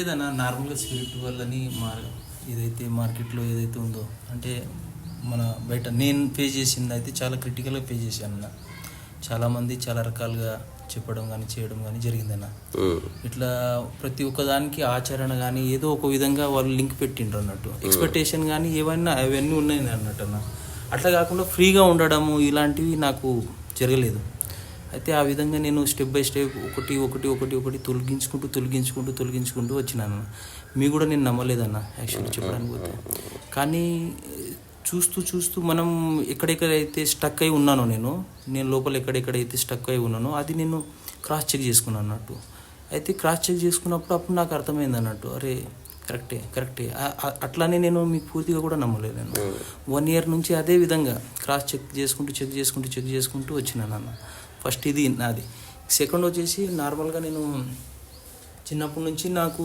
ఏదైనా నార్మల్గా స్పిరిట్ వల్లని మార్ ఏదైతే మార్కెట్లో ఏదైతే ఉందో అంటే మన బయట నేను పే చేసింది అయితే చాలా క్రిటికల్గా పే చేశాను అన్న చాలామంది చాలా రకాలుగా చెప్పడం కానీ చేయడం కానీ జరిగిందన్న. ఇట్లా ప్రతి ఒక్కదానికి ఆచరణ కానీ ఏదో ఒక విధంగా వాళ్ళు లింక్ పెట్టిండ్రు అన్నట్టు. ఎక్స్పెక్టేషన్ కానీ ఏవైనా అవన్నీ ఉన్నాయి అన్నట్టు అన్న. అట్లా కాకుండా ఫ్రీగా ఉండడము ఇలాంటివి నాకు జరగలేదు. అయితే ఆ విధంగా నేను స్టెప్ బై స్టెప్ ఒకటి ఒకటి ఒకటి ఒకటి తొలగించుకుంటూ తొలగించుకుంటూ తొలగించుకుంటూ వచ్చినాను. మీ కూడా నేను నమ్మలేదన్న యాక్చువల్లీ చెప్పడానికి పోతే. కానీ చూస్తూ చూస్తూ మనం ఎక్కడెక్కడైతే స్టక్ అయి ఉన్నానో నేను నేను లోపల ఎక్కడెక్కడైతే స్టక్ అయి ఉన్నానో అది నేను క్రాస్ చెక్ చేసుకున్నాను అన్నట్టు. అయితే క్రాస్ చెక్ చేసుకున్నప్పుడు అప్పుడు నాకు అర్థమైంది అన్నట్టు. అరే కరెక్టే కరెక్టే. అట్లానే నేను మీకు పూర్తిగా కూడా నమ్మలేదు నేను. వన్ ఇయర్ నుంచి అదే విధంగా క్రాస్ చెక్ చేసుకుంటూ చెక్ చేసుకుంటూ చెక్ చేసుకుంటూ వచ్చినాను అన్న ఫస్ట్ ఇది నాది. సెకండ్ వచ్చేసి నార్మల్గా నేను చిన్నప్పటి నుంచి నాకు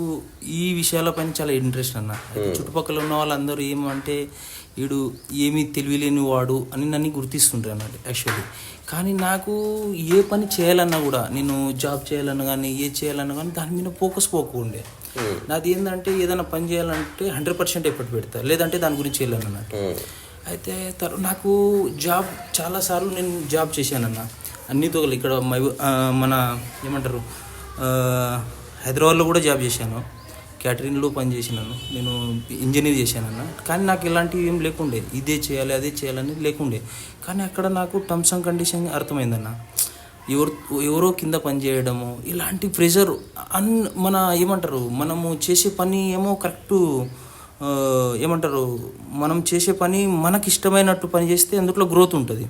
ఈ విషయాలపైన చాలా ఇంట్రెస్ట్ అన్న. చుట్టుపక్కల ఉన్న వాళ్ళందరూ ఏమంటే వీడు ఏమీ తెలివిలేని వాడు అని నన్ను గుర్తిస్తుంటారు అన్నట్టు యాక్చువల్లీ కానీ నాకు ఏ పని చేయాలన్నా కూడా నేను జాబ్ చేయాలన్నా కానీ ఏ చేయాలన్నా కానీ దాని మీద ఫోకస్ పోకుండే నాది ఏంటంటే ఏదైనా పని చేయాలంటే హండ్రెడ్ పర్సెంట్ ఎఫర్ట్ పెడతా లేదంటే దాని గురించి వెళ్ళాను అన్నట్టు అయితే తర్ నాకు జాబ్ చాలాసార్లు నేను జాబ్ చేశానన్న. అన్ని తోగలు ఇక్కడ మన ఏమంటారు హైదరాబాద్లో కూడా జాబ్ చేశాను. క్యాటరింగ్లో పని చేసినాను నేను ఇంజనీర్ చేశానన్న. కానీ నాకు ఇలాంటివి ఏం లేకుండే. ఇదే చేయాలి అదే చేయాలని లేకుండే. కానీ అక్కడ నాకు టర్మ్స్ అండ్ కండిషన్ అర్థమైందన్న. ఎవరు ఎవరో కింద పని చేయడము ఇలాంటి ప్రెషర్ అన్ మన ఏమంటారు మనము చేసే పని ఏమో కరెక్టు ఏమంటారు మనం చేసే పని మనకి ఇష్టమైనట్టు పని చేస్తే అందులో గ్రోత్ ఉంటుంది.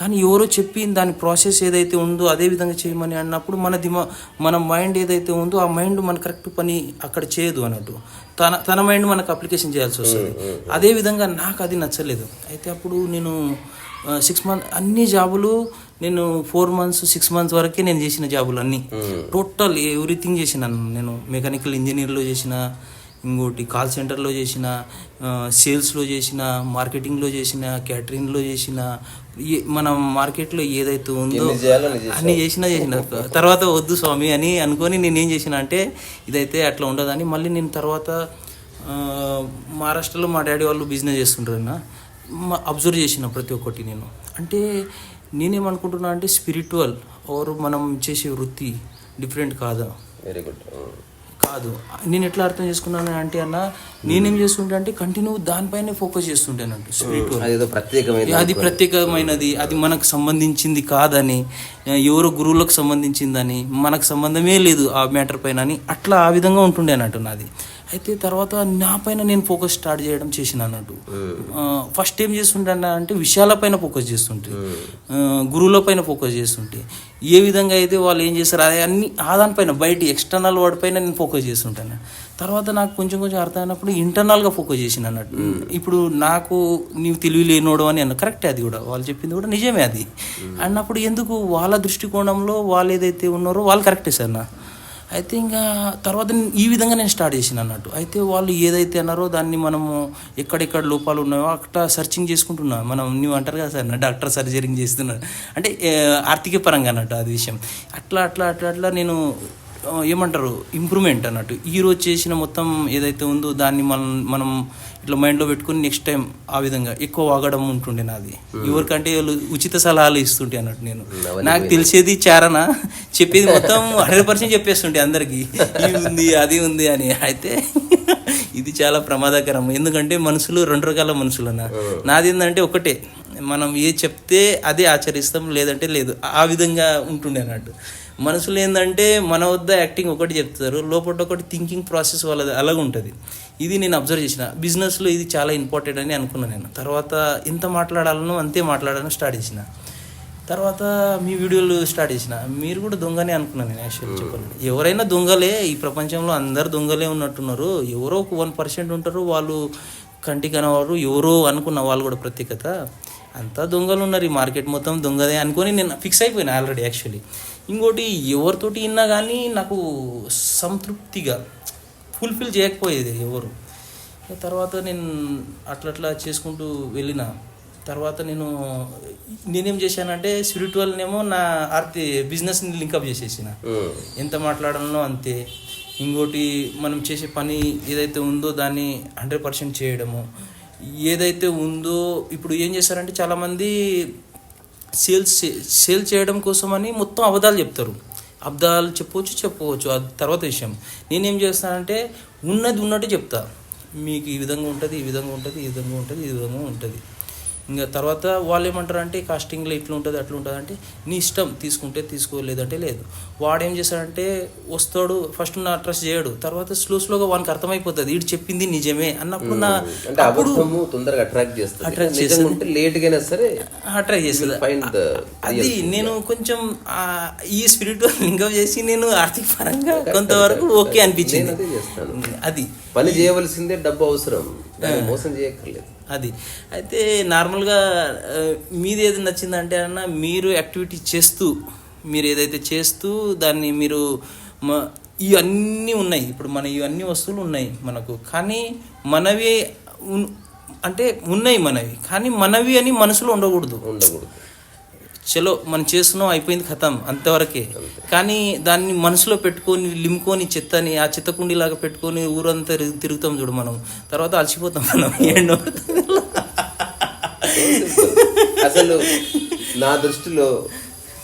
కానీ ఎవరో చెప్పి దాని ప్రాసెస్ ఏదైతే ఉందో అదే విధంగా చేయమని అన్నప్పుడు మన దిమా మన మైండ్ ఏదైతే ఉందో ఆ మైండ్ మన కరెక్ట్ పని అక్కడ చేయదు అన్నట్టు. తన తన మైండ్ మనకు అప్లికేషన్ చేయాల్సి వస్తుంది. అదే విధంగా నాకు అది నచ్చలేదు. అయితే అప్పుడు నేను సిక్స్ మంత్ అన్ని జాబులు నేను ఫోర్ మంత్స్ సిక్స్ మంత్స్ వరకే నేను చేసిన జాబులు అన్నీ టోటల్ ఎవ్రీథింగ్ చేసినాను నేను మెకానికల్ ఇంజనీర్లో చేసిన ఇంకోటి కాల్ సెంటర్లో చేసిన సేల్స్లో చేసిన మార్కెటింగ్లో చేసిన క్యాటరింగ్లో చేసిన మన మార్కెట్లో ఏదైతే ఉందో అన్ని చేసినా చేసిన. తర్వాత వద్దు స్వామి అని అనుకొని నేను ఏం చేసిన అంటే ఇదైతే అట్లా ఉండదని. మళ్ళీ నేను తర్వాత మహారాష్ట్రలో మా డాడీ వాళ్ళు బిజినెస్ చేస్తుంటారు అన్న అబ్జర్వ్ చేసిన ప్రతి ఒక్కటి నేను. అంటే నేనేమనుకుంటున్నా అంటే స్పిరిచువల్ ఓర్ మనం చేసే వృత్తి డిఫరెంట్ కాదా? వెరీ గుడ్ కాదు. నేను ఎట్లా అర్థం చేసుకున్నాను అంటే అన్న నేనేం చేస్తుంటే అంటే కంటిన్యూ దానిపైనే ఫోకస్ చేస్తుంటానంట స్పిరిచువల్ అది ప్రత్యేకమైనది అది మనకు సంబంధించింది కాదని ఎవరో గురువులకు సంబంధించిందని మనకు సంబంధమే లేదు ఆ మ్యాటర్ పైన అని అట్లా ఆ విధంగా ఉంటుండే అన్నట్టు నాది. అయితే తర్వాత నా పైన నేను ఫోకస్ స్టార్ట్ చేయడం చేసిన అన్నట్టు. ఫస్ట్ ఏం చేస్తుంటాను అంటే విషయాలపైన ఫోకస్ చేస్తుంటే గురువుల పైన ఫోకస్ చేస్తుంటే ఏ విధంగా అయితే వాళ్ళు ఏం చేస్తారు అది అన్ని ఆ దానిపైన బయట ఎక్స్టర్నల్ వాడి పైన నేను ఫోకస్ చేస్తుంటాను తర్వాత నాకు కొంచెం కొంచెం అర్థమైనప్పుడు ఇంటర్నల్గా ఫోకస్ చేసిన అన్నట్టు. ఇప్పుడు నాకు నీవు తెలివి లేనోడు అని అన్న కరెక్టే అది కూడా. వాళ్ళు చెప్పింది కూడా నిజమే అది. అన్నప్పుడు ఎందుకు వాళ్ళ దృష్టికోణంలో వాళ్ళు ఏదైతే ఉన్నారో వాళ్ళు కరెక్టే సార్ నా అయితే ఇంకా తర్వాత ఈ విధంగా నేను స్టార్ట్ చేసిన అన్నట్టు. అయితే వాళ్ళు ఏదైతే అన్నారో దాన్ని మనము ఎక్కడెక్కడ లోపాలు ఉన్నాయో అక్కడ సర్చింగ్ చేసుకుంటున్నా. మనం నువ్వు అంటారు కదా సార్ డాక్టర్ సర్జరింగ్ చేస్తున్నాడు. అంటే ఆర్థిక పరంగా అన్నట్టు అది విషయం. అట్లా అట్లా అట్లా అట్లా నేను ఏమంటారు ఇంప్రూవ్మెంట్ అన్నట్టు. ఈ రోజు చేసిన మొత్తం ఏదైతే ఉందో దాన్ని మనం మనం ఇట్లా మైండ్లో పెట్టుకుని నెక్స్ట్ టైం ఆ విధంగా ఎక్కువ వాగడం ఉంటుండే నాది. ఎవరికంటే వాళ్ళు ఉచిత సలహాలు ఇస్తుంటే అన్నట్టు నేను. నాకు తెలిసేది చారణ చెప్పేది మొత్తం హండ్రెడ్ పర్సెంట్ చెప్పేస్తుంటే అందరికి. ఇది ఉంది అది ఉంది అని. అయితే ఇది చాలా ప్రమాదకరం. ఎందుకంటే మనుషులు రెండు రకాల మనుషులు అన్న. నాది ఏంటంటే ఒకటే. మనం ఏ చెప్తే అదే ఆచరిస్తాం లేదంటే లేదు. ఆ విధంగా ఉంటుండే అన్నట్టు. మనసులో ఏంటంటే మన వద్ద యాక్టింగ్ ఒకటి చెప్తారు లోపల ఒకటి థింకింగ్ ప్రాసెస్ వాళ్ళది అలాగ ఉంటుంది. ఇది నేను అబ్జర్వ్ చేసిన. బిజినెస్లో ఇది చాలా ఇంపార్టెంట్ అని అనుకున్నాను నేను. తర్వాత ఎంత మాట్లాడాలనో అంతే మాట్లాడాలని స్టార్ట్ చేసిన. తర్వాత మీ వీడియోలు స్టార్ట్ చేసిన. మీరు కూడా దొంగనే అనుకున్నాను నేను యాక్చువల్లీ చెప్పాలంటే. ఎవరైనా దొంగలే ఈ ప్రపంచంలో అందరు దొంగలే ఉన్నట్టున్నారు. ఎవరో ఒక వన్ పర్సెంట్ ఉంటారు వాళ్ళు కంటి కనవారు ఎవరో అనుకున్న వాళ్ళు కూడా ప్రత్యేకత. అంతా దొంగలు ఉన్నారు. ఈ మార్కెట్ మొత్తం దొంగదే అనుకొని నేను ఫిక్స్ అయిపోయినా ఆల్రెడీ యాక్చువల్లీ ఇంకోటి ఎవరితోటి విన్నా కానీ నాకు సంతృప్తిగా ఫుల్ఫిల్ చేయకపోయేది ఎవరు. తర్వాత నేను అట్లా అట్లా చేసుకుంటూ వెళ్ళిన. తర్వాత నేను నేనేం చేశానంటే స్పిరిచువల్నేమో నా ఆర్తి బిజినెస్ని లింకప్ చేసేసిన. ఎంత మాట్లాడాలనో అంతే. ఇంకోటి మనం చేసే పని ఏదైతే ఉందో దాన్ని హండ్రెడ్ పర్సెంట్ చేయడము. ఏదైతే ఉందో ఇప్పుడు ఏం చేస్తారంటే చాలామంది సేల్స్ సేల్ చేయడం కోసమని మొత్తం అబద్ధాలు చెప్తారు. అబద్ధాలు చెప్పవచ్చు చెప్పవచ్చు. అది తర్వాత విషయం. నేనేం చేస్తానంటే ఉన్నది ఉన్నట్టు చెప్తా. మీకు ఈ విధంగా ఉంటుంది ఈ విధంగా ఉంటుంది ఈ విధంగా ఉంటుంది ఈ విధంగా ఉంటుంది. ఇంకా తర్వాత వాళ్ళు ఏమంటారు అంటే కాస్టింగ్లో ఇట్లా ఉంటుంది అట్లా ఉంటుంది అంటే నీ ఇష్టం తీసుకుంటే తీసుకో లేదంటే లేదు. వాడు ఏం చేస్తాడంటే వస్తాడు ఫస్ట్ నా ట్రస్ట్ చేయడు తర్వాత స్లో స్లోగా వానికి అర్థమైపోతుంది వీడు చెప్పింది నిజమే అన్నప్పుడు నా అబద్ధము తొందరగా అట్రాక్ట్ చేస్తుంది. నిజంగా ఉంటే లేట్ గైనా సరే అట్రాక్ట్ చేస్తుంది. అది నేను కొంచెం ఈ స్పిరిచువల్ లింకప్ చేసి నేను ఆర్థిక పరంగా కొంతవరకు ఓకే అనిపించింది. అది. పని చేయవలసిందే డబ్బు అవసరం. మోసం చేయక్కర్లేదు. అది. అయితే నార్మల్గా మీది ఏది నచ్చిందంటే అన్న మీరు యాక్టివిటీ చేస్తూ మీరు ఏదైతే చేస్తూ దాన్ని మీరు ఇవన్నీ ఉన్నాయి. ఇప్పుడు మన ఇవన్నీ వస్తువులు ఉన్నాయి మనకు. కానీ మనవి అంటే ఉన్నాయి మనవి. కానీ మనవి అని మనసులో ఉండకూడదు. ఉండకూడదు. చలో మనం చేస్తున్నాం అయిపోయింది కథం అంతవరకే. కానీ దాన్ని మనసులో పెట్టుకొని లిమ్కొని చెత్తని ఆ చెత్త కుండీలాగా పెట్టుకొని ఊరంతా తిరుగు- తిరుగుతాం చూడు మనం. తర్వాత అలసిపోతాం మనం. ఏంటో? అసలు నా దృష్టిలో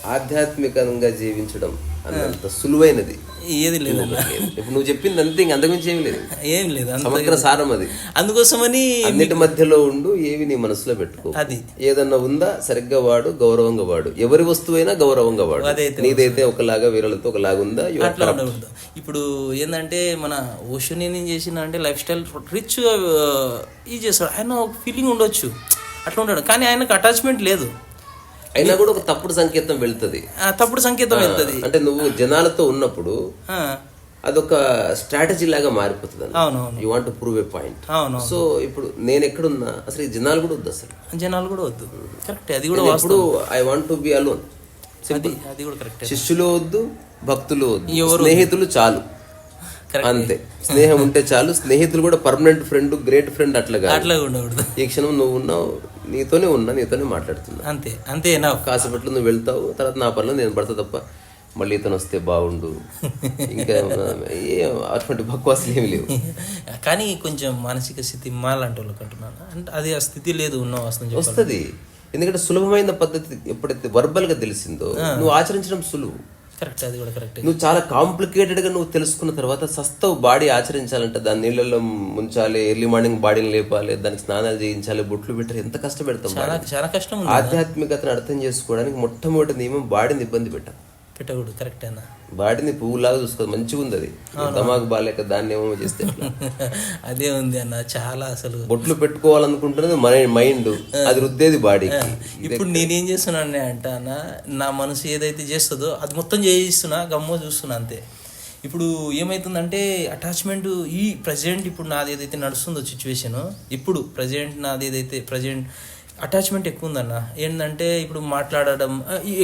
ఆధ్యాత్మికంగా జీవించడం అన్నంత సులువైనది. ఏది లేదన్న లేదు. ఇప్పుడు నువ్వు చెప్పింది అంతే ఇంక అంతకుమించి ఏమి లేదు. ఏం లేదు అంత. సమగ్ర సారం అది. అందుకోసమని అన్నిటి మధ్యలో ఉండు ఏవి నీ మనసులో పెట్టుకో. అది. ఏదన్నా ఉందా సరిగ్గా వాడు గౌరవంగా వాడు. ఎవరి వస్తువైనా గౌరవంగా వాడు. నీదైతే ఒకలాగా వీరలతో ఒకలాగా ఉందా అట్లా ఉండకూడదు. ఇప్పుడు ఏంటంటే మన ఓషన్ ఏం చేసిన అంటే లైఫ్ స్టైల్ రిచ్ ఇది చేస్తాడు. ఆయన ఒక ఫీలింగ్ ఉండొచ్చు. అట్లా ఉంటాడు కానీ ఆయనకు అటాచ్మెంట్ లేదు. అయినా కూడా ఒక తప్పుడు సంకేతం వెళ్తది. ఆ తప్పుడు సంకేతం వెళ్తుంది. అంటే నువ్వు జనాలతో ఉన్నప్పుడు అదొక స్ట్రాటజీ లాగా మారిపోతుంది అవునవును you want prove a point అవును సో ఇప్పుడు నేను ఎక్కడున్నా అసలు ఈ జనాలు కూడా వద్దు అసలు. జనాలు కూడా వద్దు. కరెక్ట్ అది కూడా నేను ఎప్పుడు I want to be alone అది అది కూడా కరెక్ట్ శిష్యులు వద్దు భక్తులు వద్దు? స్నేహితులు చాలు. అంతే. స్నేహం ఉంటే చాలు. స్నేహితులు కూడా పర్మనెంట్ ఫ్రెండ్ గ్రేట్ ఫ్రెండ్ అట్లా అట్లా ఉండకూడదు. ఈ క్షణం నువ్వు ఉన్నావు నీతోనే ఉన్నా నీతోనే మాట్లాడుతున్నా. అంతే. అంతే నా కాసేపట్లో నువ్వు వెళ్తావు తర్వాత నా పనిలో నేను పడతా తప్ప మళ్ళీ ఇతను వస్తే బాగుండు. ఇంకా అటువంటి బక్వాసులు ఏమి లేవు. కానీ కొంచెం మానసిక స్థితి మాలాంటి వాళ్ళకి అంటున్నాను అంటే అది ఆ స్థితి లేదు ఉన్న చెప్పాలి వస్తుంది. ఎందుకంటే సులభమైన పద్ధతి ఎప్పుడైతే వర్బల్గా తెలిసిందో నువ్వు ఆచరించడం సులువు. కరెక్ట్ అది కూడా కరెక్ట్ నువ్వు చాలా కాంప్లికేటెడ్గా నువ్వు తెలుసుకున్న తర్వాత సస్తవు బాడీ ఆచరించాలంటే. దాన్ని నీళ్ళలో ముంచాలి ఎర్లీ మార్నింగ్ బాడీని లేపాలి దానికి స్నానాలు చేయించాలి బొట్లు పెట్టాలి. ఎంత కష్టపెడతాం చాలా చాలా కష్టం ఆధ్యాత్మికతను అర్థం చేసుకోవడానికి మొట్టమొదటి నియమం బాడీని ఇబ్బంది పెట్టాం పెట్టకూడదు కరెక్ట్ అన్న బాడీని పువ్వులాగా చూసుకోదు మంచిగా ఉంది అది దమాకు బాలేక దాన్ని ఏమో చేస్తే? అదే ఉంది అన్న చాలా అసలు. బొట్లు పెట్టుకోవాలనుకుంటున్నది మన మైండ్. అది రుద్దేది బాడీకి. ఇప్పుడు నేనేం చేస్తున్నాను అంటే అన్న నా మనసు ఏదైతే చేస్తుందో అది మొత్తం చేయిస్తున్నా గమ్మో చూస్తున్నా అంతే. ఇప్పుడు ఏమవుతుందంటే అటాచ్మెంట్ ఈ ప్రజెంట్ ఇప్పుడు నాది ఏదైతే నడుస్తుందో సిచ్యువేషన్ ఇప్పుడు ప్రజెంట్ నాది ఏదైతే ప్రజెంట్ అటాచ్మెంట్ ఎక్కువ ఉందన్న. ఏంటంటే ఇప్పుడు మాట్లాడడం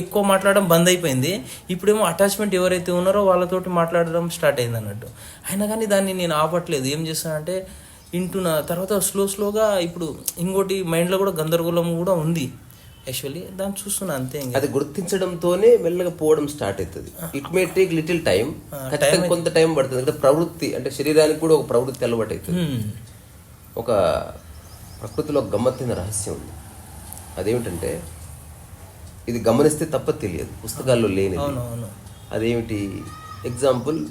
ఎక్కువ మాట్లాడడం బంద్ అయిపోయింది. ఇప్పుడేమో అటాచ్మెంట్ ఎవరైతే ఉన్నారో వాళ్ళతోటి మాట్లాడడం స్టార్ట్ అయింది అన్నట్టు. అయినా కానీ దాన్ని నేను ఆపట్లేదు. ఏం చేస్తానంటే వింటున్న తర్వాత స్లో స్లోగా ఇప్పుడు ఇంకోటి మైండ్లో కూడా గందరగోళం కూడా ఉంది. యాక్చువల్లీ దాన్ని చూస్తున్నా అంతే అది గుర్తించడంతోనే మెల్లగా పోవడం స్టార్ట్ అవుతుంది it may take little time ఖచ్చితంగా కొంత టైం పడుతుంది. అంటే ప్రవృత్తి అంటే శరీరానికి కూడా ఒక ప్రవృత్తి అలవాటు అవుతుంది. ఒక ప్రకృతిలో గమ్మత్తైన రహస్యం ఉంది. అదేమిటంటే ఇది గమనిస్తే తప్ప తెలియదు. పుస్తకాల్లో లేనిది. అవునవును. అదేమిటి? ఎగ్జాంపుల్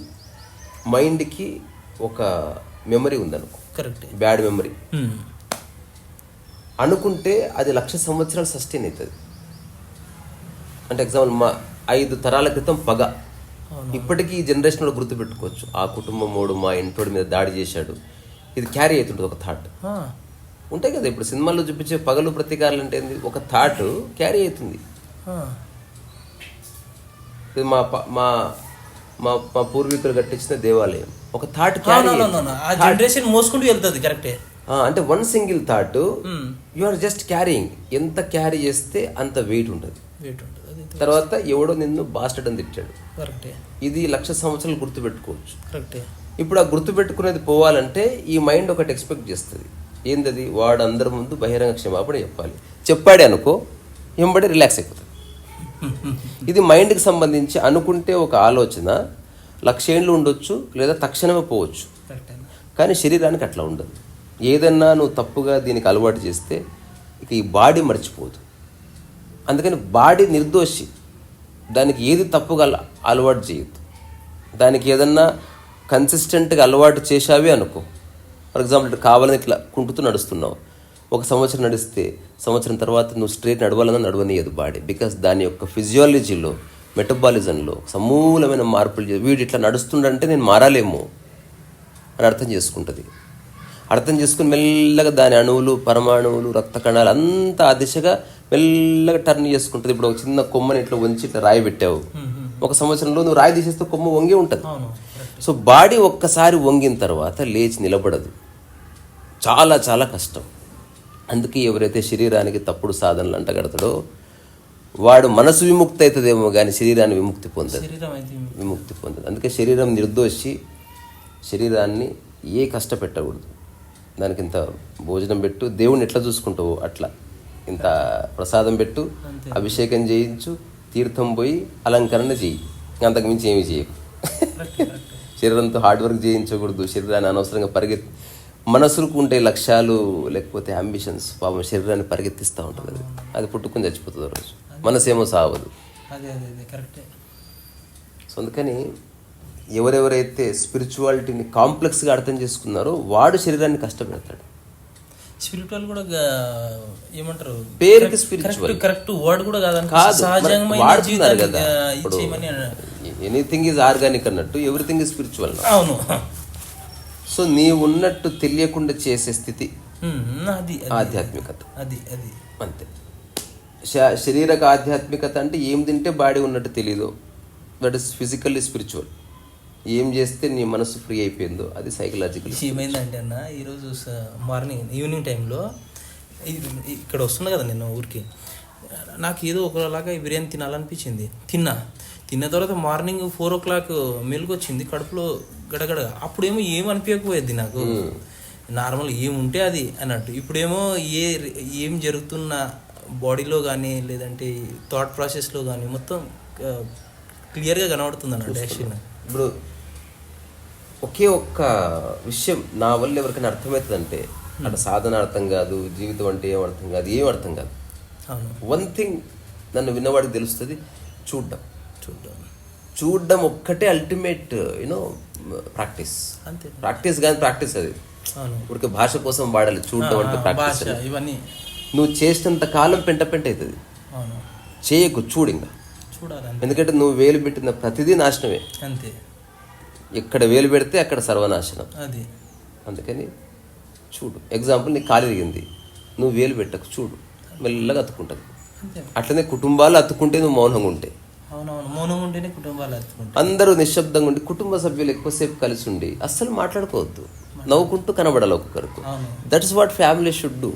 మైండ్కి ఒక మెమరీ ఉందనుకో. Correct bad memory. అనుకుంటే అది లక్ష సంవత్సరాలు సస్టైన్ అవుతుంది. అంటే ఎగ్జాంపుల్ మా ఐదు తరాల క్రితం పగ. ఇప్పటికీ ఈ జనరేషన్ కూడా గుర్తుపెట్టుకోవచ్చు. ఆ కుటుంబం వాడు మా ఇంటోడి మీద దాడి చేశాడు. ఇది క్యారీ అవుతుంటుంది ఒక థాట్ ఉంటాయి కదా ఇప్పుడు సినిమాల్లో చూపించే పగలు ప్రతీకారాలు అంటే ఏంది? ఒక థాట్ క్యారీ అవుతుంది. మా మా మా మా పూర్వీకులు కట్టించిన దేవాలయం. ఒక థాట్ జనరేషన్ మోసుకుంటూ వెళ్తుంది కరెక్టే అంటే one single thought. You are just carrying ఎంత క్యారీ చేస్తే అంత వెయిట్ ఉంటుంది. వెయిట్ ఉంటుంది తర్వాత ఎవడో నిన్ను బాస్టర్డ్ అని తిట్టాడు. కరెక్టే ఇది లక్ష సంవత్సరాలు గుర్తుపెట్టుకోవచ్చు. కరెక్టే ఇప్పుడు ఆ గుర్తుపెట్టుకునేది పోవాలంటే ఈ మైండ్ ఒకటి ఎక్స్పెక్ట్ చేస్తుంది. ఏందది? వాడు అందరి ముందు బహిరంగ క్షమాపణ చెప్పాలి. చెప్పాడే అనుకో ఎంబడి రిలాక్స్ అయిపోతుంది ఇది మైండ్కి సంబంధించి అనుకుంటే ఒక ఆలోచన లక్షేండ్లు ఉండొచ్చు లేదా తక్షణమే పోవచ్చు. కరెక్ట్ కానీ శరీరానికి అట్లా ఉండదు. ఏదన్నా నువ్వు తప్పుగా దీనికి అలవాటు చేస్తే ఇక ఈ బాడీ మర్చిపోదు. అందుకని బాడీ నిర్దోషి. దానికి ఏది తప్పుగా అల- అలవాటు చేయొద్దు. దానికి ఏదన్నా కన్సిస్టెంట్గా అలవాటు చేశావే అనుకో. ఫర్ ఎగ్జాంపుల్ ఇట్లా కావాలని ఇట్లా కుంటుతూ నడుస్తున్నావు. ఒక సంవత్సరం నడిస్తే సంవత్సరం తర్వాత నువ్వు స్ట్రేట్ నడవాలన్నా నడవనీయదు బాడీ బికాస్ దాని యొక్క ఫిజియాలజీలో మెటబాలిజంలో సమూలమైన మార్పులు వీడు ఇట్లా నడుస్తుండంటే నేను మారాలేమో అని అర్థం చేసుకుంటుంది. అర్థం చేసుకుని మెల్లగా దాని అణువులు పరమాణువులు రక్త కణాలు అంతా ఆ దిశగా మెల్లగా టర్న్ చేసుకుంటుంది. ఇప్పుడు ఒక చిన్న కొమ్మని ఇట్లా వంచి ఇట్లా రాయి పెట్టావు. ఒక సంవత్సరంలో నువ్వు రాయి తీసేస్తే కొమ్మ వంగి ఉంటుంది. సో బాడీ ఒక్కసారి వంగిన తర్వాత లేచి నిలబడదు. చాలా చాలా కష్టం. అందుకే ఎవరైతే శరీరానికి తప్పుడు సాధనలు అంటగడతాడో వాడు మనసు విముక్తి అవుతుందేమో కానీ శరీరాన్ని విముక్తి పొందదు. విముక్తి. పొందదు. అందుకే శరీరం నిర్దోషి శరీరాన్ని ఏ కష్టపెట్టకూడదు. దానికి ఇంత భోజనం పెట్టు దేవుణ్ణి ఎట్లా చూసుకుంటావు? అట్లా. ఇంత ప్రసాదం పెట్టు అభిషేకం చేయించు తీర్థం పోయి అలంకరణ చేయి అంతకు మించి ఏమి చేయకు శరీరంతో హార్డ్ వర్క్ చేయించకూడదు. శరీరాన్ని అనవసరంగా పరిగెత్తి మనసులకు ఉండే లక్ష్యాలు లేకపోతే అంబిషన్స్ పాపం శరీరాన్ని పరిగెత్తిస్తూ ఉంటుంది అది. అది పుట్టుకుని చచ్చిపోతుంది రోజు. మనసేమో సావదు. సో అందుకని ఎవరెవరైతే స్పిరిచువాలిటీని కాంప్లెక్స్గా అర్థం చేసుకున్నారో వాడు శరీరాన్ని కష్టపెడతాడు. స్పిరిచువల్ కూడా ఏమంటారు? పేరుకి spiritual. కరెక్ట్ వర్డ్ కూడా కాదు. కాదు. ఎనీథింగ్ ఈజ్ ఆర్గానిక్ అన్నట్టు ఎవ్రీథింగ్ ఈజ్ స్పిరిచువల్ అవును. సో నీ ఉన్నట్టు తెలియకుండా చేసే స్థితి అది ఆధ్యాత్మికత. అది అది. అంతే. శారీరక ఆధ్యాత్మికత అంటే ఏం తింటే బాడీ ఉన్నట్టు తెలీదు. దట్ ఇస్ ఫిజికల్లీ స్పిరిచువల్ ఏం చేస్తే నీ మనసు ఫ్రీ అయిపోయిందో అది సైకలాజికల్ ఏమైందంటే అన్న ఈరోజు మార్నింగ్ ఈవినింగ్ టైంలో ఇక్కడ వస్తున్నా కదా నేను ఊరికి. నాకు ఏదో ఒకలాగా బిర్యానీ తినాలనిపించింది. తిన్నా. తిన్న తర్వాత మార్నింగ్ ఫోర్ ఓ క్లాక్ మెలకు వచ్చింది కడుపులో గడగడ. అప్పుడేమో ఏం అనిపించకపోయేది నాకు. నార్మల్ ఏముంటే అది అన్నట్టు. ఇప్పుడేమో ఏ ఏం జరుగుతున్న బాడీలో కానీ లేదంటే థాట్ ప్రాసెస్లో కానీ మొత్తం క్లియర్గా కనబడుతుంది అన్నట్టు యాక్చువల్గా. ఇప్పుడు ఒకే ఒక్క విషయం నా వల్ల ఎవరికైనా అర్థమవుతుందంటే అటు సాధన అర్థం కాదు జీవితం అంటే ఏం అర్థం కాదు ఏం అర్థం కాదు. అవును. వన్ థింగ్ నన్ను విన్నవాడికి తెలుస్తుంది చూడ్డం. చూద్దాం చూడ్డం ఒక్కటే అల్టిమేట్ యూనో ప్రాక్టీస్ అంతే. ప్రాక్టీస్ కానీ ప్రాక్టీస్ అది. ఊరికే భాష కోసం వాడాలి చూడడం అంటే ప్రాక్టీస్ ఇవన్నీ. నువ్వు చేసినంత కాలం పెంట పెంట అవుతుంది. చేయకు చూడు ఇంకా. ఎందుకంటే నువ్వు వేలు పెట్టిన ప్రతిదీ నాశనమే. అంతే. ఎక్కడ వేలు పెడితే అక్కడ సర్వనాశనం. అది. అందుకని చూడు. ఎగ్జాంపుల్ నీకు కాలు ఇరిగింది. నువ్వు వేలు పెట్టకు చూడు. మెల్లగా అతుక్కుంటుంది. అంతే. అట్లనే కుటుంబాలు అతుక్కుంటే నువ్వు మౌనంగా ఉంటే. అవునవును మౌనం ఉంటేనే కుటుంబాలు ఎత్తుకుంటాయి అందరూ నిశ్శబ్దంగా ఉండి కుటుంబ సభ్యులు ఎక్కువసేపు కలిసి ఉండి అస్సలు మాట్లాడుకోవద్దు. నవ్వుకుంటూ కనబడాలి ఒక్కొక్కరికి. అవును. That's what family should do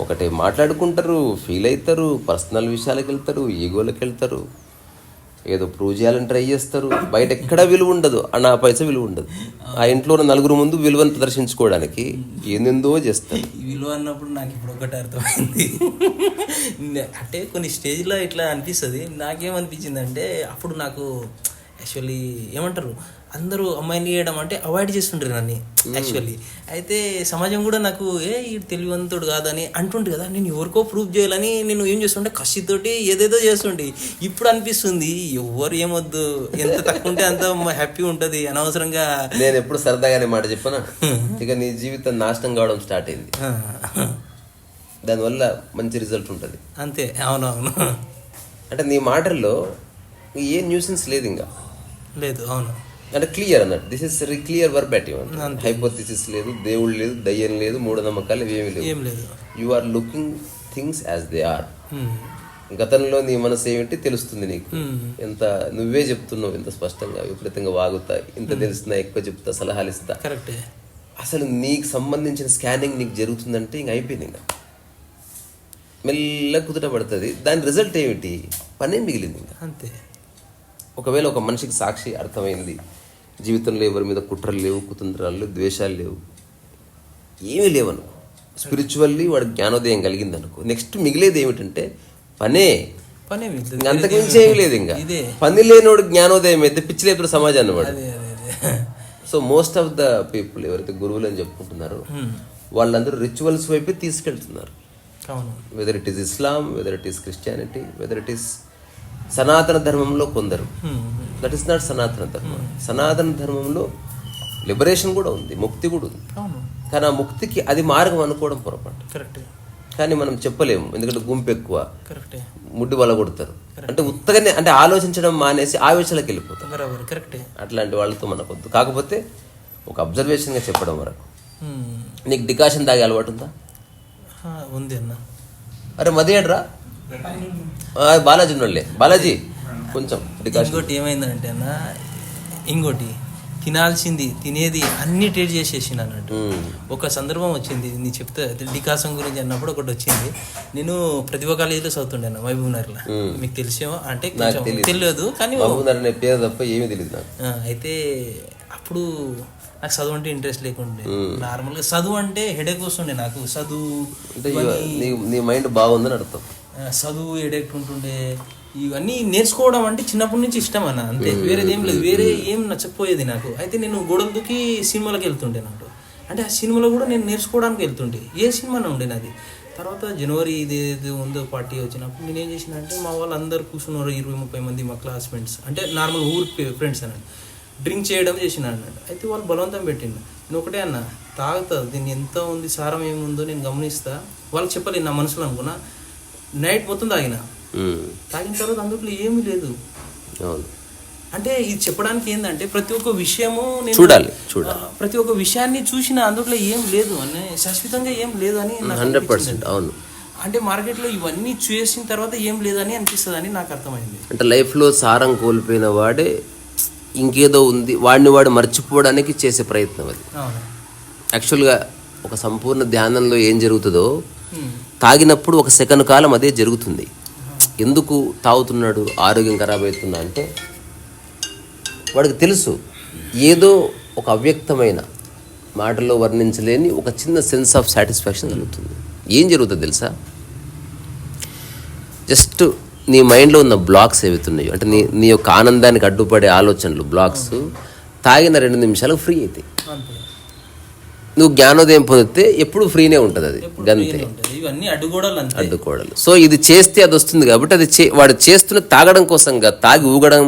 ఒకటే మాట్లాడుకుంటారు ఫీల్ అవుతారు పర్సనల్ విషయాలకు వెళ్తారు ఈగోలకు వెళ్తారు ఏదో ప్రూవ్ చేయాలని ట్రై చేస్తారు. బయట ఎక్కడ విలువ ఉండదు. అన్న పైసా విలువ ఉండదు. ఆ ఇంట్లో ఉన్న నలుగురు ముందు విలువను ప్రదర్శించుకోవడానికి ఏందేందో చేస్తారు. విలువ అన్నప్పుడు నాకు ఇప్పుడు ఒకటి అర్థమైంది. అంటే కొన్ని స్టేజ్లో ఇట్లా అనిపిస్తుంది. నాకేమనిపించింది అంటే అప్పుడు నాకు యాక్చువల్లీ ఏమంటారు? అందరూ అమ్మాయిని చేయడం అంటే అవాయిడ్ చేస్తుంటారు నన్ను. యాక్చువల్లీ. అయితే సమాజం కూడా నాకు ఏ ఈ తెలివంతుడు కాదని అంటుండే కదా. నేను ఎవరికో ప్రూవ్ చేయాలని నేను ఏం చేస్తుంటే కసితోటి ఏదేదో చేస్తుండే. ఇప్పుడు అనిపిస్తుంది ఎవరు ఏమొద్దు. ఎంత తక్కువ ఉంటే అంత హ్యాపీ ఉంటుంది అనవసరంగా. నేను ఎప్పుడు సరదాగానే మాట చెప్పనా? ఇక నీ జీవితం నాశనం కావడం స్టార్ట్ అయింది. దానివల్ల మంచి రిజల్ట్ ఉంటుంది. అంతే. అవునవును. అంటే నీ మాటల్లో ఏ న్యూసెన్స్ లేదు ఇంకా. లేదు అవును. అంటే క్లియర్ అన్నట్టు. This is clear verbatim hypothesis లేదు దేవుడు లేదు దయ్యం లేదు మూఢనమ్మకాలు ఏమీ లేదు. You are looking things as they are Hmm. గతంలో నీ మనసు ఏమిటి తెలుస్తుంది నీకు? Hmm. ఎంత నువ్వే చెప్తున్నావు ఎంత స్పష్టంగా విపరీతంగా వాగుతా ఇంత తెలిసినా ఎక్కువ చెప్తా సలహాలు ఇస్తా. కరెక్టే అసలు నీకు సంబంధించిన స్కానింగ్ నీకు జరుగుతుందంటే ఇంక అయిపోయింది ఇంకా. మెల్ల కుదుట పడుతుంది. దాని రిజల్ట్ ఏమిటి? పనే మిగిలింది ఇంకా. అంతే. ఒకవేళ ఒక మనిషికి సాక్షి అర్థమైంది జీవితంలో ఎవరి మీద కుట్రలు లేవు కుతంత్రాలు లేవు ద్వేషాలు లేవు ఏమీ లేవను స్పిరిచువల్లీ వాడు జ్ఞానోదయం కలిగింది అనుకో నెక్స్ట్ మిగిలేది ఏమిటంటే పనే. పనే అంతకుమించి ఏమి లేదు ఇంకా. పని లేనోడు జ్ఞానోదయం అయితే పిచ్చి లేపుడు సమాజాన్ని వాడు. So most of the people ఎవరైతే గురువులు అని చెప్పుకుంటున్నారో వాళ్ళందరూ రిచువల్స్ వైపు తీసుకెళ్తున్నారు. Whether it is Islam whether it is Christianity whether it is Sanatana ధర్మంలో కొందరు. దట్ ఈస్ నాట్ సనాతన ధర్మం. సనాతన ధర్మంలో లిబరేషన్ కూడా ఉంది ముక్తి కూడా ఉంది. కానీ ఆ ముక్తికి అది మార్గం అనుకోవడం పొరపాటు. కానీ మనం చెప్పలేము ఎందుకంటే గుంపు ఎక్కువ. కరెక్టే ముడ్డి వల కొడతారు. అంటే ఉత్తగానే అంటే ఆలోచించడం మానేసి ఆవేశాలకు వెళ్ళిపోతారు అట్లాంటి వాళ్ళతో మనకొద్దు కాకపోతే ఒక అబ్జర్వేషన్గా చెప్పడం వరకు. హ్మ్. నీకు డికాషన్ తాగే అలవాటు ఉందా? ఉంది అన్న. అరే మదియడ్రా బాలాజీ ఉన్నోళ్ళే బాలాజీ కొంచెం ఇంకోటి ఏమైందంటే అన్న ఇంకోటి తినాల్సింది తినేది అన్ని ట్రేడ్ చేసేసిన అన్నట్టు. ఒక సందర్భం వచ్చింది నీ చెప్తే డికాసం గురించి అన్నప్పుడు ఒకటి వచ్చింది. నేను ప్రతిభా కాలేజీలో చదువుతుండే అన్న మహబూబ్ నగర్లో మీకు తెలిసేమో అంటే కొంచెం తెలియదు కానీ పేరు తప్ప ఏమీ తెలియదు అయితే అప్పుడు నాకు చదువు అంటే ఇంట్రెస్ట్ లేకుండే. నార్మల్గా చదువు అంటే హెడేక్ వస్తుండే నాకు. చదువు నీ మైండ్ బాగుందని అర్థం. చదువు హెడేక్ ఉంటుండే ఇవన్నీ నేర్చుకోవడం అంటే చిన్నప్పటి నుంచి ఇష్టం అన్న అంతే. వేరేది ఏం లేదు. వేరే ఏం నచ్చకపోయేది నాకు. అయితే నేను దూకి సినిమాలకు వెళ్తుండే నాకు అంటే ఆ సినిమాలో కూడా నేను నేర్చుకోవడానికి వెళ్తుండే. ఏ సినిమానే ఉండే నాది. తర్వాత జనవరి ఇది ఏది ఉందో పార్టీ వచ్చినప్పుడు నేను ఏం చేసిన అంటే మా వాళ్ళు అందరు కూర్చున్నారు ఇరవై ముప్పై మంది మా క్లాస్మేట్స్. అంటే నార్మల్ ఊరు ఫ్రెండ్స్ అన్నట్టు. డ్రింక్ చేయడం చేసిన అన్నాడు అయితే వాళ్ళు బలవంతం పెట్టిండు. నేను ఒకటే అన్న తాగుతా దీన్ని ఎంత ఉంది సారం ఏముందో నేను గమనిస్తా. వాళ్ళకి చెప్పలేదు నా మనసులో అనుకున్నా. నైట్ మొత్తం తాగిన. తాగిన తర్వాత అందులో ఏమీ లేదు. అవును. అంటే ఇది చెప్పడానికి ఏంటంటే ప్రతి ఒక్క విషయము నేను చూడాలి చూడాలి. ప్రతి ఒక్క విషయాన్ని చూసిన అందులో ఏం లేదు అని శాశ్వతంగా ఏం లేదు అని హండ్రెడ్. పర్సెంట్ అవును. అంటే మార్కెట్లో ఇవన్నీ చేసిన తర్వాత ఏం లేదని అనిపిస్తుంది అని నాకు అర్థమైంది. అంటే లైఫ్లో సారం కోల్పోయిన వాడే ఇంకేదో ఉంది వాడిని వాడు మర్చిపోవడానికి చేసే ప్రయత్నం అది. అవును. యాక్చువల్గా ఒక సంపూర్ణ ధ్యానంలో ఏం జరుగుతుందో. తాగినప్పుడు ఒక సెకండ్ కాలం అదే జరుగుతుంది. ఎందుకు తాగుతున్నాడు ఆరోగ్యం ఖరాబ్ అవుతుందా అంటే వాడికి తెలుసు. ఏదో ఒక అవ్యక్తమైన మాటల్లో వర్ణించలేని ఒక చిన్న సెన్స్ ఆఫ్ సాటిస్ఫాక్షన్ కలుగుతుంది ఏం జరుగుతుంది తెలుసా? జస్ట్ నీ మైండ్లో ఉన్న బ్లాక్స్ ఏవైతున్నాయో అంటే నీ నీ యొక్క ఆనందానికి అడ్డుపడే ఆలోచనలు బ్లాక్స్ తాగిన రెండు నిమిషాలు ఫ్రీ అవుతాయి నువ్వు జ్ఞానోదయం పొందితే ఎప్పుడు ఫ్రీనే ఉంటుంది అది గంతే. ఇవన్నీ అడ్డుగోడలు అడ్డుకోవడాలు సో ఇది చేస్తే అది వస్తుంది కాబట్టి అది చే వాడు చేస్తున్న తాగడం కోసం తాగి ఊగడం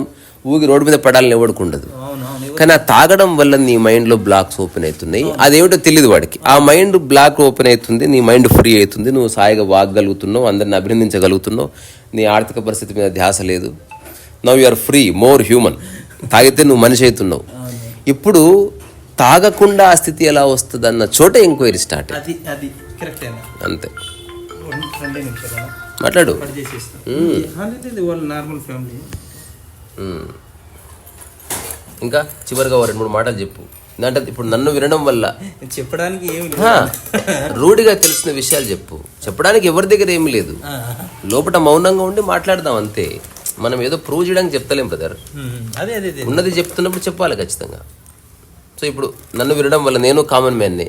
ఊగి రోడ్డు మీద పడాలని ఎవరికి ఉండదు. అవును అవును కానీ ఆ తాగడం వల్ల నీ మైండ్లో బ్లాక్స్ ఓపెన్ అవుతున్నాయి. అదేమిటో తెలియదు వాడికి. ఆ మైండ్ బ్లాక్ ఓపెన్ అవుతుంది నీ మైండ్ ఫ్రీ అవుతుంది నువ్వు సాయిగా వాగగలుగుతున్నావు అందరిని అభినందించగలుగుతున్నావు నీ ఆర్థిక పరిస్థితి మీద ధ్యాస లేదు. Now you are free more human తాగితే నువ్వు మనిషి అవుతున్నావు. ఇప్పుడు తాగకుండా ఆ స్థితి ఎలా వస్తుంది అన్న చోట ఎంక్వైరీ స్టార్ట్ అది అది కరెక్ట్ అంతే. మాట్లాడు. Normal family. ఇంకా చివరిగా రెండు మూడు మాటలు చెప్పు. అంటే ఇప్పుడు నన్ను వినడం వల్ల. చెప్పడానికి రూఢిగా తెలిసిన విషయాలు చెప్పు. చెప్పడానికి ఎవరి దగ్గర ఏమీ లేదు. లోపల మౌనంగా ఉండి మాట్లాడదాం అంతే. మనం ఏదో ప్రూవ్ చేయడానికి చెప్తలేం బ్రదర్ ఉన్నది చెప్తున్నప్పుడు చెప్పాలి ఖచ్చితంగా. సో ఇప్పుడు నన్ను వినడం వల్ల నేను కామన్ మ్యాన్నే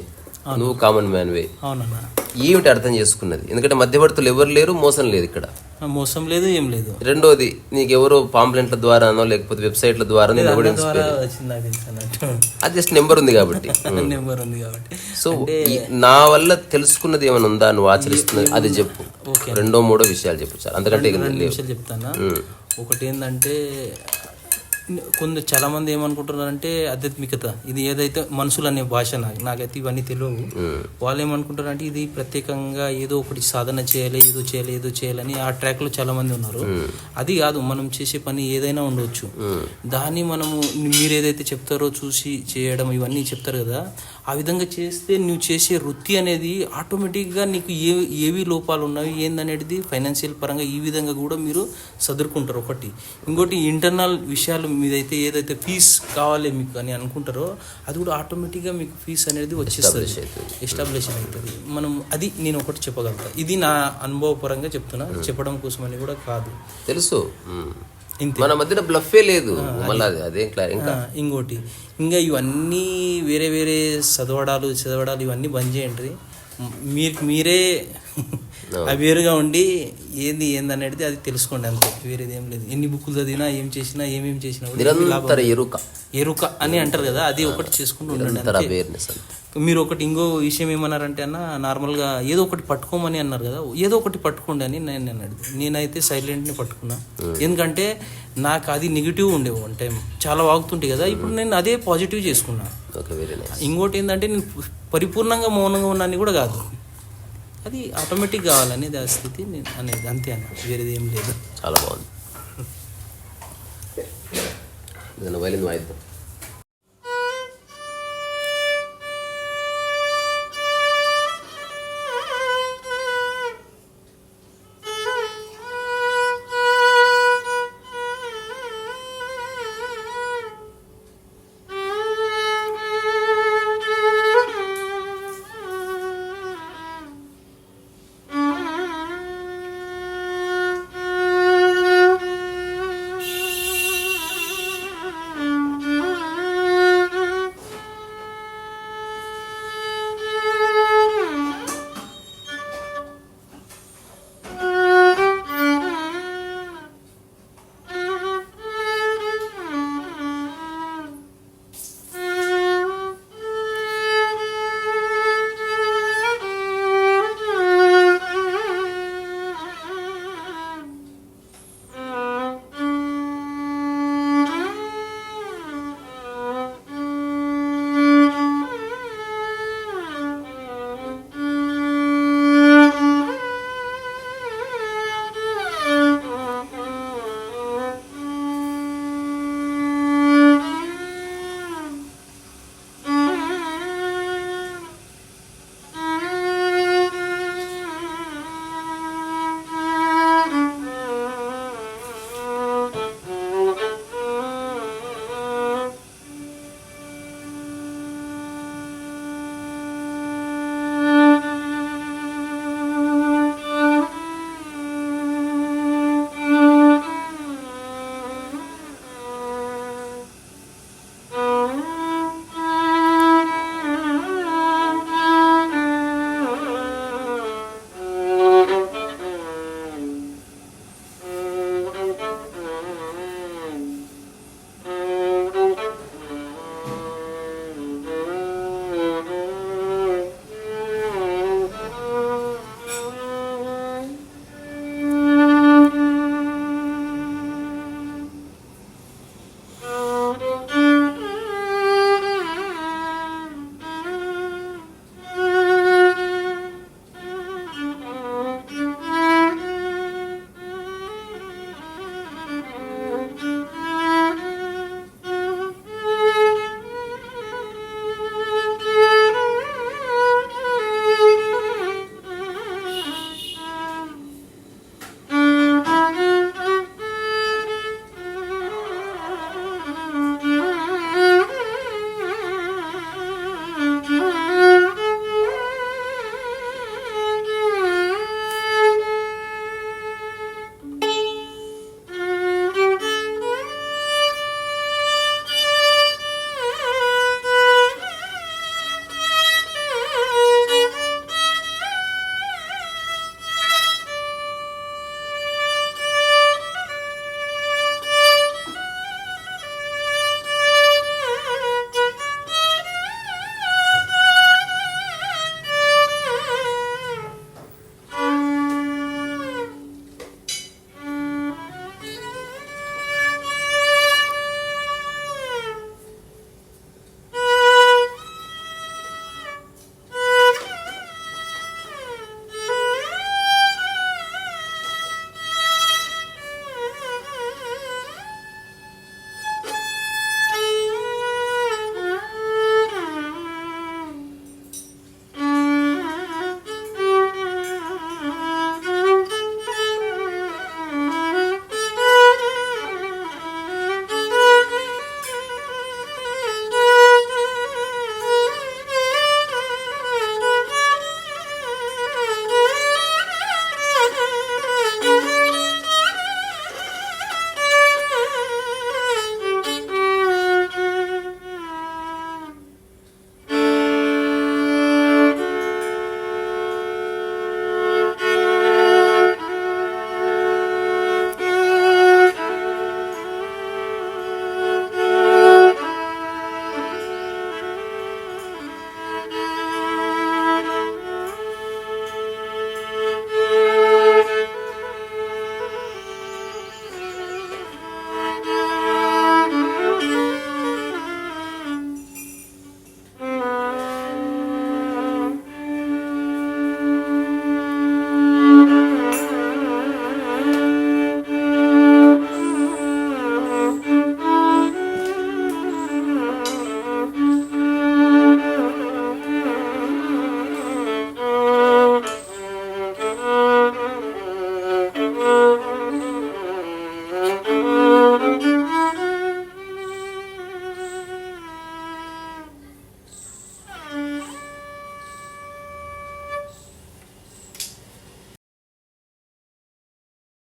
నువ్వు కామన్ మ్యాన్వే అవునన్నా. ఏమిటి అర్థం చేసుకున్నది? ఎందుకంటే మధ్యవర్తులు ఎవరు లేరు మోసం లేదు ఇక్కడ. మోసం లేదు ఏం లేదు. రెండోది నీకు ఎవరో పాంప్లెంట్ల ద్వారానో లేకపోతే వెబ్సైట్ల ద్వారా అది జస్ట్ నెంబర్ ఉంది కాబట్టి. నెంబర్ ఉంది కాబట్టి. సో నా వల్ల తెలుసుకున్నది ఏమైనా ఉందా? నువ్వు ఆచరిస్తున్నది? అది చెప్పు. రెండో మూడో విషయాలు చెప్పు చాలు. అంతకంటే నిమిషాలు చెప్తానా? ఒకటి ఏంటంటే కొందరు చాలా మంది ఏమనుకుంటున్నారంటే ఆధ్యాత్మికత ఇది ఏదైతే మనుషులు అనే భాష నాకు నాకైతే ఇవన్నీ తెలియవు. వాళ్ళు ఏమనుకుంటారంటే ఇది ప్రత్యేకంగా ఏదో ఒకటి సాధన చేయాలి ఏదో చేయాలి ఏదో చేయాలని ఆ ట్రాక్లో చాలా మంది ఉన్నారు అది కాదు మనం చేసే పని ఏదైనా ఉండవచ్చు దాన్ని మనము మీరు ఏదైతే చెప్తారో చూసి చేయడం ఇవన్నీ చెప్తారు కదా. ఆ విధంగా చేస్తే నువ్వు చేసే వృత్తి అనేది ఆటోమేటిక్గా నీకు ఏ ఏవి లోపాలు ఉన్నవి ఏందనేది ఫైనాన్షియల్ పరంగా ఈ విధంగా కూడా మీరు చదువుకుంటారు ఒకటి. ఇంకోటి ఇంటర్నల్ విషయాలు మీదైతే ఏదైతే ఫీస్ కావాలి మీకు అని అనుకుంటారో అది కూడా ఆటోమేటిక్గా మీకు ఫీస్ అనేది వచ్చేస్తుంది. ఎస్టాబ్లిష్ అవుతుంది మనం అది నేను ఒకటి చెప్పగలుగుతా. ఇది నా అనుభవపరంగా చెప్తున్నా. చెప్పడం కోసం అని కూడా కాదు. తెలుసు. మ్మ్. ఇంతే మన మధ్యన బ్లఫే లేదు. మళ్ళీ అది ఇంకా. ఇంకోటి. ఇంకా ఇవన్నీ వేరే వేరే చదవడాలు చదవడాలు ఇవన్నీ బంద్ చేయండి. మీరు మీరే అవేరుగా ఉండి ఏంది ఏంది అనేది అది తెలుసుకోండి అంతే. వేరేది ఏం లేదు. ఎన్ని బుక్కులు చదివినా ఏం చేసినా ఏమేం చేసినా ఎరుక. ఎరుక అని అంటారు కదా అది ఒకటి చేసుకుంటూ ఉండండి. అవేర్నెస్ మీరు ఒకటి ఇంకో విషయం ఏమన్నారంటే అన్న నార్మల్గా ఏదో ఒకటి పట్టుకోమని అన్నారు కదా ఏదో ఒకటి పట్టుకోండి అని నేను నేను అడిగి నేనైతే సైలెంట్ని పట్టుకున్నా. ఎందుకంటే నాకు అది నెగిటివ్ ఉండేవి వన్ టైం చాలా వాగుతుంటాయి కదా ఇప్పుడు నేను అదే పాజిటివ్ చేసుకున్నా. ఇంకోటి ఏంటంటే నేను పరిపూర్ణంగా మౌనంగా ఉన్నాను కూడా కాదు. అది ఆటోమేటిక్ కావాలనేది ఆ స్థితి నేను అనేది అంతే అన్న. వేరేది ఏం లేదు. చాలా బాగుంది. వైలిన్ వాయిద్దాం